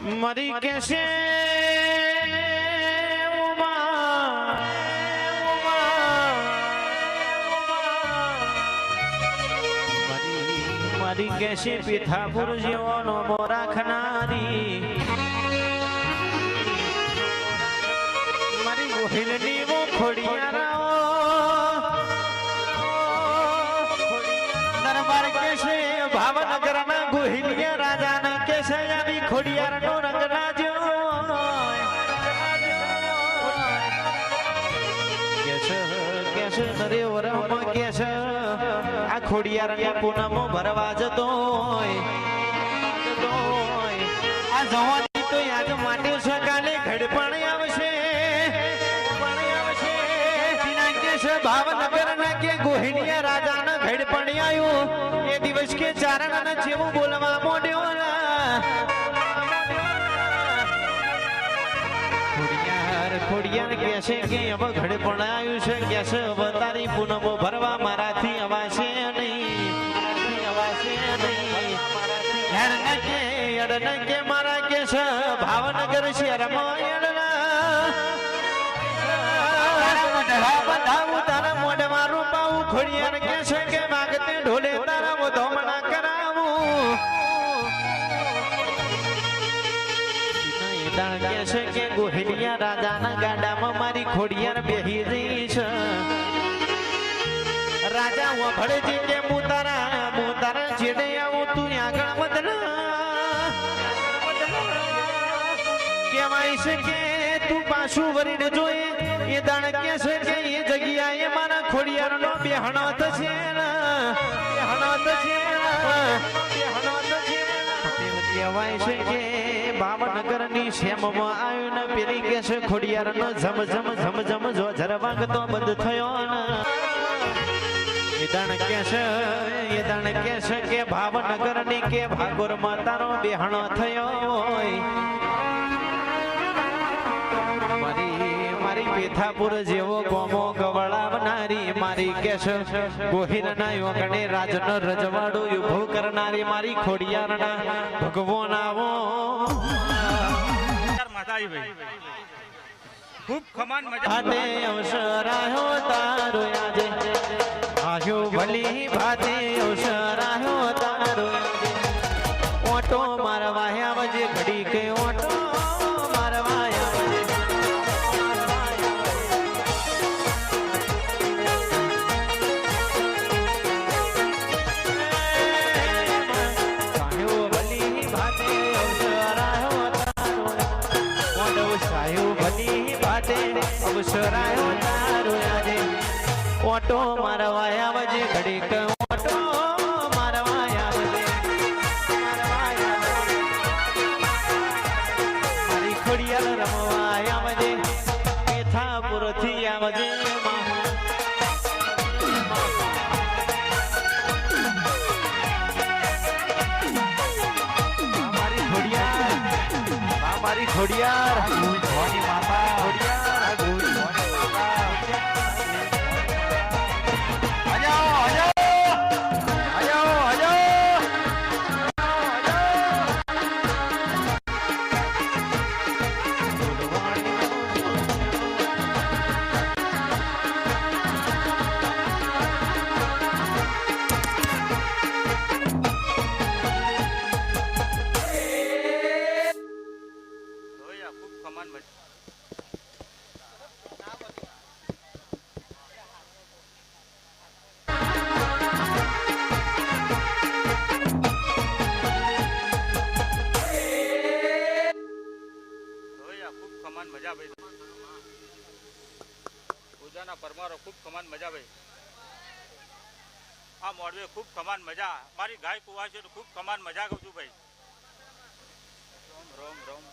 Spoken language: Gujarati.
મરી કેસે મારી કેશે પીઠાપુર જેવાનો મો રાખનારી મારી ગોહિલની મો ખોડિયારાઓ દરબાર કેસે ભાવનગરના ગોહિલિયા રાજાના કેસે આવી ખોડિયારનો યાદ માટે છે કાલે ઘડપણ આવશે. કેશે ભાવનગરના કે ગોહિલિયા રાજાના ઘડપણ આવ્યું. એ દિવસ કે ચારણ જેવું બોલવા મોડ્યો. ખોડિયાર ખોડિયાર કે હવે ઘડપણ આવ્યું છે, કે છે હવે તારી પૂનમો ભરવા મારાથી અવાશે નહીં અવાશે નહીં. હેડ કે મારા કેશ ભાવનગર છે એડના. બધાવું, તારા મોઢમાં રૂપાવું, ખોડિયાર કે છે કે માગતે ઢોલે દાણ કે છે કે ગોહિલિયા રાજાના ગાડામાં મારી ખોડિયાર બેહી રહી છે. રાજા વભળે કે હું તારા હું તારા છેડે આવું, તું આગળ બદલ કહેવાય છે કે તું પાછું વરીને જોઈએ એ દાણ કે છે કે એ જગ્યાએ મારા ખોડિયારનો બે હણત છે બેહણો છે ને. છે કહેવાય છે કે ભાવનગરની શેમમાં આવ્યું ને પેલી કે છે, ખોડિયારનો ઝમ ઝમ ઝમ ઝમ જો ઝરવાગતો બંધ થયો ને. દાણ કે છે એ કે છે કે ભાવનગરની કે ભાગોર તારો બેહણો થયો મારી મારી પેથાપુર જેવો ગોમો ગવડાવનારી મારી કેશ. ગોહિરના યોગને રાજનો રજવાડો ઊભો કરનારી મારી ખોડિયારના ભગવાન આવો. ખૂબ ખમાન મજા ભાતે અવસર આવ્યો તારો આજે. આવ્યો ભલી ભાતે અવસર આવ્યો તારો ઓટો મારવા આવજે ઘડી કે ઓટો સાયો ભલી ભાતે અવસરાયો તારો આજે. ઓટો મારવા આવજે ઘડીક ઓટો મારવા આવજે. મારી ખોડિયાલ રમવા આવજે પેથાપુરથી આવજે મારી ખોડિયાર ભવાની મજા ભાઈ પૂજાના પરમારો ખૂબ કમાન મજા ભાઈ આ મોડવે ખૂબ કમાન મજા, મારી ગાય કુવા છે ખૂબ કમાન મજા કહું છું ભાઈ. રોમ રોમ રોમ.